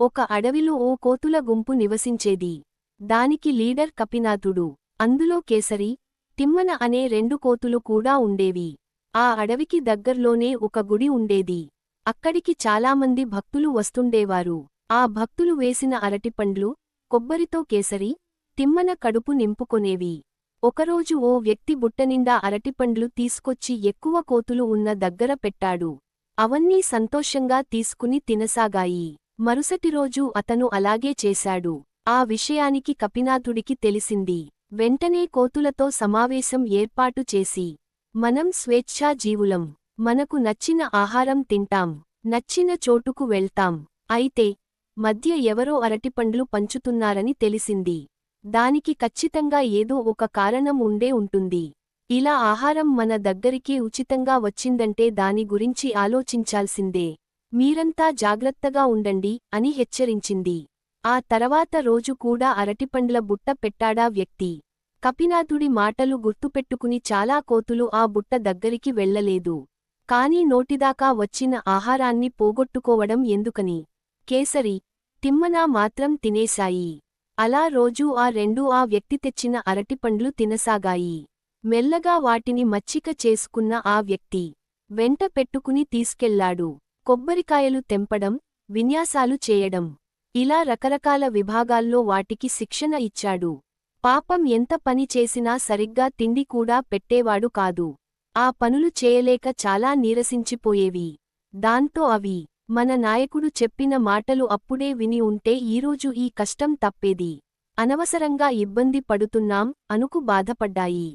ఒక అడవిలో ఓ కోతుల గుంపు నివసించేది. దానికి లీడర్ కపినాథుడు. అందులో కేసరి తిమ్మన అనే రెండు కోతులు కూడా ఉండేవి. ఆ అడవికి దగ్గర్లోనే ఒక గుడి ఉండేది. అక్కడికి చాలామంది భక్తులు వస్తుండేవారు. ఆ భక్తులు వేసిన అరటిపండ్లు కొబ్బరితో కేసరి తిమ్మన కడుపు నింపుకొనేవి. ఒకరోజు ఓ వ్యక్తి బుట్టనిండా అరటిపండ్లు తీసుకొచ్చి ఎక్కువ కోతులు ఉన్న దగ్గర పెట్టాడు. అవన్నీ సంతోషంగా తీసుకుని తినసాగాయి. మరుసటి రోజు అతను అలాగే చేశాడు. ఆ విషయానికి కపినాథుడికి తెలిసింది. వెంటనే కోతులతో సమావేశం ఏర్పాటు చేసి మనం స్వేచ్ఛా జీవులం. మనకు నచ్చిన ఆహారం తింటాం. నచ్చిన చోటుకు వెళ్తాం. అయితే మధ్య ఎవరో అరటిపండ్లు పంచుతున్నారని తెలిసింది. దానికి ఖచ్చితంగా ఏదో ఒక కారణం ఉండే ఉంటుంది. ఇలా ఆహారం మన దగ్గరికి ఉచితంగా వచ్చిందంటే దాని గురించి ఆలోచించాల్సిందే. మీరంతా జాగ్రత్తగా ఉండండి అని హెచ్చరించింది. ఆ తర్వాత రోజు కూడా అరటిపండ్ల బుట్ట పెట్టాడా వ్యక్తి? కపినాథుడి మాటలు గుర్తుపెట్టుకుని చాలా కోతులు ఆ బుట్ట దగ్గరికి వెళ్ళలేదు కాని నోటిదాకా వచ్చిన ఆహారాన్ని పోగొట్టుకోవడం ఎందుకని? కేసరి తిమ్మనా మాత్రం తినేశాయి. అలా రోజూ ఆ రెండూ ఆ వ్యక్తి తెచ్చిన అరటిపండ్లు తినసాగాయి. మెల్లగా వాటిని మచ్చిక చేసుకున్న ఆ వ్యక్తి వెంట పెట్టుకుని తీసుకెళ్ళాడు. కొబ్బరికాయలు తెంపడం విన్యాసాలు చేయడం. ఇలా రకరకాల విభాగాల్లో వాటికి శిక్షణ ఇచ్చాడు. పాపం ఎంత పని చేసినా సరిగ్గా తిండి కూడా పెట్టేవాడు కాదు. ఆ పనులు చేయలేక చాలా నీరసించిపోయేవి. దాంతో అవి మన నాయకుడు చెప్పిన మాటలు అప్పుడే విని ఉంటే ఈరోజు ఈ కష్టం తప్పేది. అనవసరంగా ఇబ్బంది పడుతున్నాం అనుకు బాధపడ్డాయి.